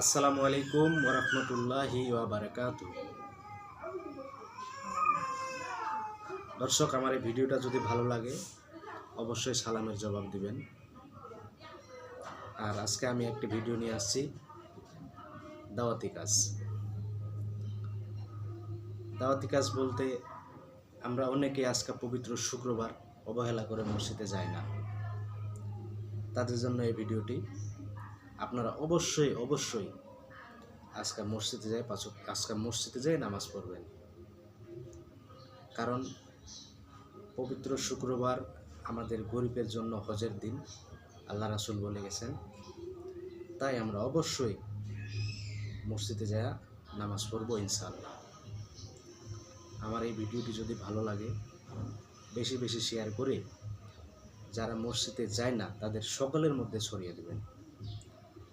আসসালামু আলাইকুম ওরহমতুল্লাহি বারাকাত দর্শক, আমার এই ভিডিওটা যদি ভালো লাগে, অবশ্যই সালামের জবাব দিবেন। আর আজকে আমি একটি ভিডিও নিয়ে আসছি, দাওয়াতি কাজ। দাওয়াতি কাজ বলতে আমরা অনেকে আজকে পবিত্র শুক্রবার অবহেলা করে মসজিদে যাই না। তাদের জন্য এই ভিডিওটি আপনারা অবশ্যই অবশ্যই আজকে মসজিদে যাই, পাঁচ আজকে মসজিদে যাই নামাজ পড়বেন। কারণ পবিত্র শুক্রবার আমাদের গরিবের জন্য হজের দিন, আল্লাহ রাসুল বলে গেছেন। তাই আমরা অবশ্যই মসজিদে যায় নামাজ পড়ব ইনশাআল্লাহ। আমার এই ভিডিওটি যদি ভালো লাগে, বেশি বেশি শেয়ার করে যারা মসজিদে যায় না, তাদের সকলের মধ্যে ছড়িয়ে দেবেন।